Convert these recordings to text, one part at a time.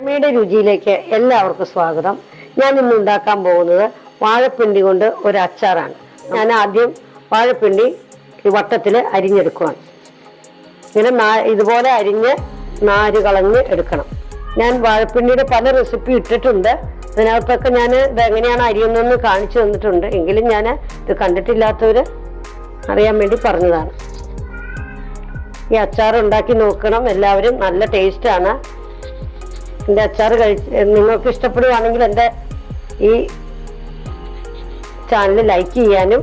അമ്മയുടെ രുചിയിലേക്ക് എല്ലാവർക്കും സ്വാഗതം. ഞാൻ ഇന്ന് ഉണ്ടാക്കാൻ പോകുന്നത് വാഴപ്പിണ്ടി കൊണ്ട് ഒരു അച്ചാറാണ്. ഞാൻ ആദ്യം വാഴപ്പിണ്ടി വട്ടത്തിൽ അരിഞ്ഞെടുക്കുകയാണ് ഇങ്ങനെ നാ- ഇതുപോലെ അരിഞ്ഞ് നാര് കളഞ്ഞ് എടുക്കണം. ഞാൻ വാഴപ്പിണ്ടിയുടെ പല റെസിപ്പി ഇട്ടിട്ടുണ്ട്. അതിനകത്തൊക്കെ ഞാൻ ഇത് എങ്ങനെയാണ് അരിയുന്നതെന്ന് കാണിച്ചു തന്നിട്ടുണ്ട്. എങ്കിലും ഞാൻ ഇത് കണ്ടിട്ടില്ലാത്തവർ അറിയാൻ വേണ്ടി പറഞ്ഞതാണ്. ഈ അച്ചാർ ഉണ്ടാക്കി നോക്കണം. എല്ലാവരും നല്ല ടേസ്റ്റാണ് എന്റെ അച്ചാർ കഴിച്ച് നിങ്ങൾക്ക് ഇഷ്ടപ്പെടുവാണെങ്കിൽ എന്റെ ഈ ചാനൽ ലൈക്ക് ചെയ്യാനും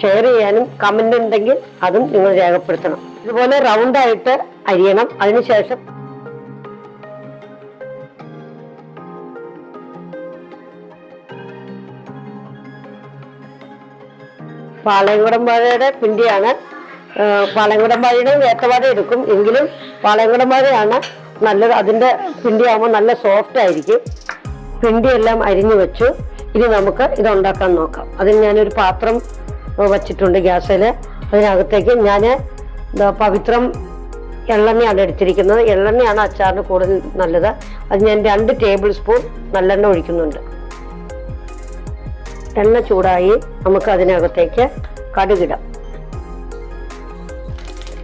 ഷെയർ ചെയ്യാനും കമന്റ് ഉണ്ടെങ്കിൽ അതും നിങ്ങൾ രേഖപ്പെടുത്തണം. ഇതുപോലെ റൗണ്ടായിട്ട് അരിയണം. അതിനുശേഷം പാളയംകുടം വാഴയുടെ പിണ്ടിയാണ്. പാളയംകുടം വാഴയുടെ വേട്ടവാഴ എടുക്കും. എങ്കിലും പാളയംകുടം വാഴയാണ് നല്ലത് അതിന്റെ പിണ്ടിയാകുമ്പോൾ നല്ല സോഫ്റ്റ് ആയിരിക്കും. പിണ്ടിയെല്ലാം അരിഞ്ഞു വെച്ചു. ഇനി നമുക്ക് ഇത് ഉണ്ടാക്കാൻ നോക്കാം. അതിന് ഞാനൊരു പാത്രം വച്ചിട്ടുണ്ട് ഗ്യാസിൽ അതിനകത്തേക്ക് ഞാൻ പവിത്രം എള്ളെണ്ണയാണ് എടുത്തിരിക്കുന്നത്. എള്ളെണ്ണയാണ് അച്ചാറിന് കൂടുതൽ നല്ലത്. അത് ഞാൻ രണ്ട് ടേബിൾ സ്പൂൺ നല്ലെണ്ണ ഒഴിക്കുന്നുണ്ട്. എണ്ണ ചൂടായി നമുക്ക് അതിനകത്തേക്ക് കടുകിടാം.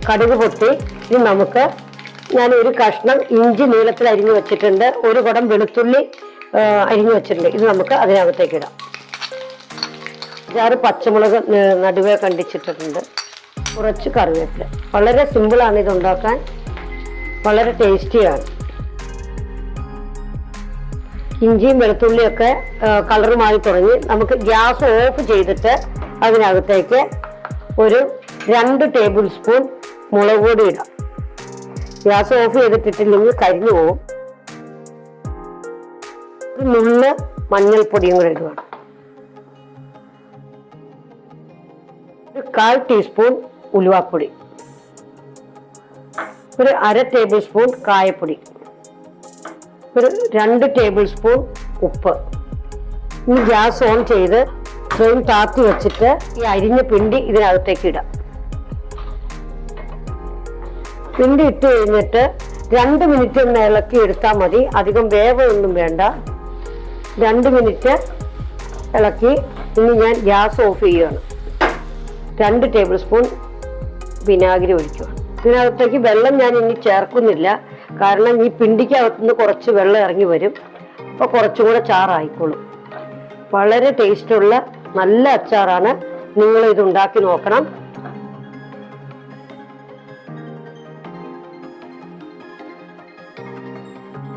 കടുക് പൊട്ടി. ഇനി നമുക്ക് ഞാൻ ഒരു കഷ്ണം ഇഞ്ചി നീളത്തിൽ അരിഞ്ഞു വെച്ചിട്ടുണ്ട്. ഒരു കുടം വെളുത്തുള്ളി അരിഞ്ഞു വെച്ചിട്ടുണ്ട്. ഇത് നമുക്ക് അതിനകത്തേക്ക് ഇടാം. അഞ്ചാറ് പച്ചമുളക് നടുവേ കണ്ടിച്ചിട്ടിട്ടുണ്ട്. കുറച്ച് കറിവേപ്പില. വളരെ സിമ്പിളാണ് ഇത് ഉണ്ടാക്കാൻ. വളരെ ടേസ്റ്റിയാണ് ഇഞ്ചിയും വെളുത്തുള്ളിയൊക്കെ കളർ മാറി തുടങ്ങി. നമുക്ക് ഗ്യാസ് ഓഫ് ചെയ്തിട്ട് അതിനകത്തേക്ക് ഒരു രണ്ട് ടേബിൾ സ്പൂൺ മുളക് പൊടി ഇടാം. ഗ്യാസ് ഓഫ് ചെയ്തിട്ടിട്ടില്ലെങ്കിൽ കരിഞ്ഞു പോകും. ഒരു നുള്ള് മഞ്ഞൾപ്പൊടിയും കൂടെ ഇടുകയാണ് ഒരു കാൽ ടീസ്പൂൺ ഉലുവാപ്പൊടി. ഒരു അര ടേബിൾ സ്പൂൺ കായപ്പൊടി. ഒരു രണ്ട് ടേബിൾ സ്പൂൺ ഉപ്പ്. ഇനി ഗ്യാസ് ഓൺ ചെയ്ത് ഫ്ലെയിം താത്തി വെച്ചിട്ട് ഈ അരിഞ്ഞ പിണ്ടി ഇതിനകത്തേക്ക് ഇടാം. പിണ്ടി ഇട്ട് കഴിഞ്ഞിട്ട് രണ്ട് മിനിറ്റ് ഒന്ന് ഇളക്കി എടുത്താൽ മതി. അധികം വേവൊന്നും വേണ്ട. രണ്ട് മിനിറ്റ് ഇളക്കി ഇനി ഞാൻ ഗ്യാസ് ഓഫ് ചെയ്യുകയാണ് രണ്ട് ടേബിൾ സ്പൂൺ വിനാഗിരി ഒഴിക്കുകയാണ് ഇതിനകത്തേക്ക് വെള്ളം ഞാൻ ഇനി ചേർക്കുന്നില്ല. കാരണം ഈ പിണ്ടിക്കകത്തുനിന്ന് കുറച്ച് വെള്ളം ഇറങ്ങി വരും. അപ്പോൾ കുറച്ചും കൂടെ ചാറായിക്കോളും. വളരെ ടേസ്റ്റുള്ള നല്ല അച്ചാറാണ്. നിങ്ങൾ ഇത് ഉണ്ടാക്കി നോക്കണം.